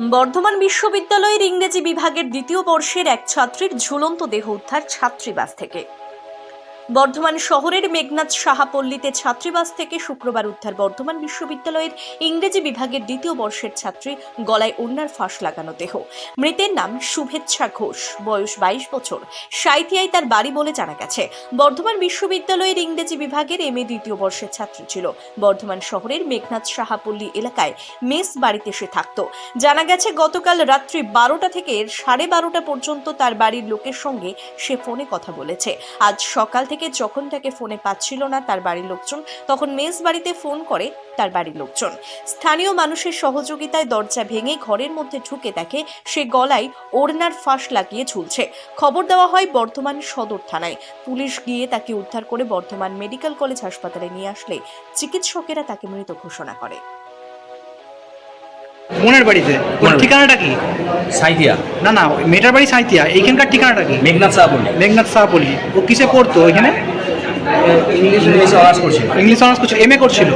বর্ধমান বিশ্ববিদ্যালয়ের ইংরেজি বিভাগের দ্বিতীয় বর্ষের এক ছাত্রীর ঝুলন্ত দেহ উদ্ধার ছাত্রীবাস থেকে। বর্ধমান শহরের মেঘনাথ সাহাপল্লীতে ছাত্রীবাস থেকে শুক্রবার উদ্ধার বর্ধমান বিশ্ববিদ্যালয়ের ইংরেজি বিভাগের দ্বিতীয় বর্ষের ছাত্রী গলায় অন্যার ফাঁস লাগানো দেহ। মৃতের নাম শুভেচ্ছা ঘোষ। বয়স বাইশ বছর। সাইতিয়ায় তার বাড়ি বলে জানা গেছে। বর্ধমান বিশ্ববিদ্যালয়ের ইংরেজি বিভাগের এম এ দ্বিতীয় বর্ষের ছাত্রী ছিল। বর্ধমান শহরের মেঘনাথ সাহাপল্লী এলাকায় মেস বাড়িতে সে থাকতো। জানা গেছে, গতকাল রাত্রি বারোটা থেকে সাড়ে বারোটা পর্যন্ত তার বাড়ির লোকের সঙ্গে সে ফোনে কথা বলেছে। আজ সকাল থেকে যখন তাকে ফোনে পাচ্ছিল না তার বাড়ির লোকজন, তখন মেস বাড়িতে ফোন করে তার বাড়ির লোকজন। স্থানীয় মানুষের সহযোগিতায় দরজা ভেঙে ঘরের মধ্যে ঢুকে দেখে সে গলায় ওড়নার ফাঁস লাগিয়ে ঝুলছে। খবর দেওয়া হয় বর্ধমান সদর থানায়। পুলিশ গিয়ে তাকে উদ্ধার করে বর্ধমান মেডিকেল কলেজ হাসপাতালে নিয়ে আসলে চিকিৎসকেরা তাকে মৃত ঘোষণা করে। বোনের বাড়িতে। ঠিকানাটা কি? সাইদিয়া না না মেয়েটার বাড়ি সাঁইতিয়া এইখানকার ঠিকানাটা কি? মেঘনাথ বলি মেঘনাথ সাহাপল্লী ও কিসে পড়তো ওইখানে? ইংলিশে অনার্স করছিল। ইংলিশ অনার্স করছিল। এম এ করছিল?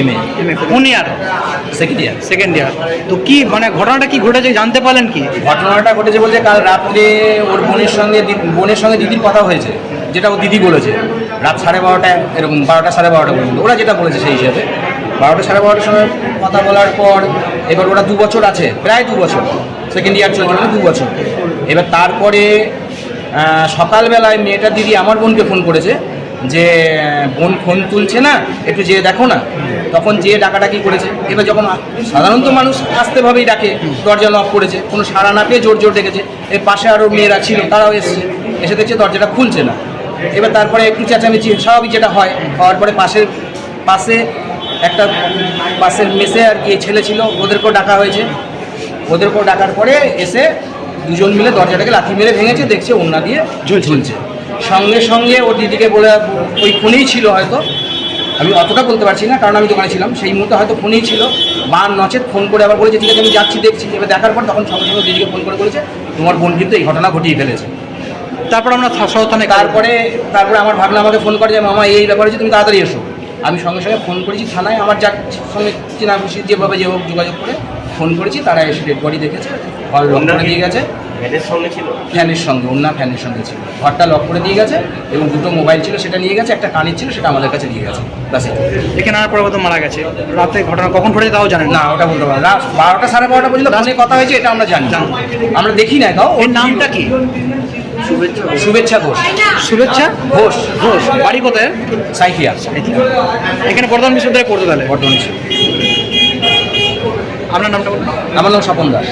এম এ কোন year second year second year তো কি মানে ঘটনাটা কি ঘটেছে জানতে পারলেন কি? ঘটনাটা ঘটেছে বলতে কাল রাত্রে ওর বোনের সঙ্গে বোনের সঙ্গে দিদির কথা হয়েছে যেটা ও দিদি বলেছে। রাত সাড়ে বারোটায় এরকম বারোটা সাড়ে বারোটা পর্যন্ত। ওরা যেটা বলেছে সেই হিসাবে। বারোটা সাড়ে বারোটার সময় কথা বলার পর এবার ওরা দু বছর আছে, প্রায় দু বছর সেকেন্ড ইয়ার চলছে মানে দু বছর এবার তারপরে সকালবেলায় মেয়েটা দিদি আমার বোনকে ফোন করেছে যে, বোন ফোন তুলছে না, একটু যেয়ে দেখো না। তখন যেয়ে ডাকাডাকি করেছে। এবার যখন সাধারণত মানুষ আস্তেভাবেই ডাকে, দরজা লক করেছে, কোনো সাড়া না পেয়ে জোর জোর ডেকেছে। এর পাশে আরও মেয়েরা ছিল, তারাও এসছে। এসে দেখছে দরজাটা খুলছে না। এবার তারপরে একটু চেঁচামেচি, স্বাভাবিক যেটা হয়, হওয়ার পরে পাশের, পাশে একটা বাসের মেসে আর কি ছেলে ছিল ওদেরকেও ডাকা হয়েছে। ওদেরকেও ডাকার পরে এসে দুজন মিলে দরজাটাকে লাথি মেরে ভেঙেছে দেখছে ওনা দিয়ে ঝুলছে। সঙ্গে সঙ্গে ওর দিদিকে বলে ওই ফোনেই ছিল হয়তো। আমি অতটা বলতে পারছি না কারণ আমি দোকানে ছিলাম সেই মুহূর্তে হয়তো ফোনেই ছিল। বা নচেত ফোন করে আবার বলেছে ঠিক আছে আমি যাচ্ছি দেখছি। এবার দেখার পর তখন সঙ্গে সঙ্গে দিদিকে ফোন করে বলেছে তোমার বোন কিন্তু এই ঘটনা ঘটিয়ে ফেলেছে। তারপর আমরা সদর তারপরে তারপরে আমার ভাবনা আমাকে ফোন করে যে মামা এই ব্যাপার তুমি তাড়াতাড়ি এসো। আমি সঙ্গে সঙ্গে ফোন করেছি থানায়। আমার যার সঙ্গে চেনা খুশি যেভাবে যেভাবে যোগাযোগ করে ফোন করেছি তারা এসে ডেড বডি দেখেছে ঘর লক করে দিয়ে গেছে। ভ্যানের সঙ্গে ছিল? ফ্যানের সঙ্গে অন্য ফ্যানের সঙ্গে ছিল। ঘরটা লক করে দিয়ে গেছে এবং দুটো মোবাইল ছিল সেটা নিয়ে গেছে একটা কানের ছিল সেটা আমাদের কাছে দিয়ে গেছে। ব্যাস। এখানে আনার পরে মারা গেছে। রাতে ঘটনা কখন ঘটেছে তাও জানেন না। ওটা বলতে পারব না। রাত বারোটা সাড়ে বারোটা পর্যন্ত ফোনে কথা হয়েছে এটা আমরা জানি। জানি। আমরা দেখি না তাও ওর নামটা কি? শুভেচ্ছা ঘোষ। শুভেচ্ছা ঘোষ। ঘোষ বাড়ি কোথায়? সাইকিয়া। এখানে বর্ধমান বিশ্ববিদ্যালয়ে পড়তো তাহলে। বর্ধমান আপনার নামটা বলুন। আমার নাম স্বপন দাস।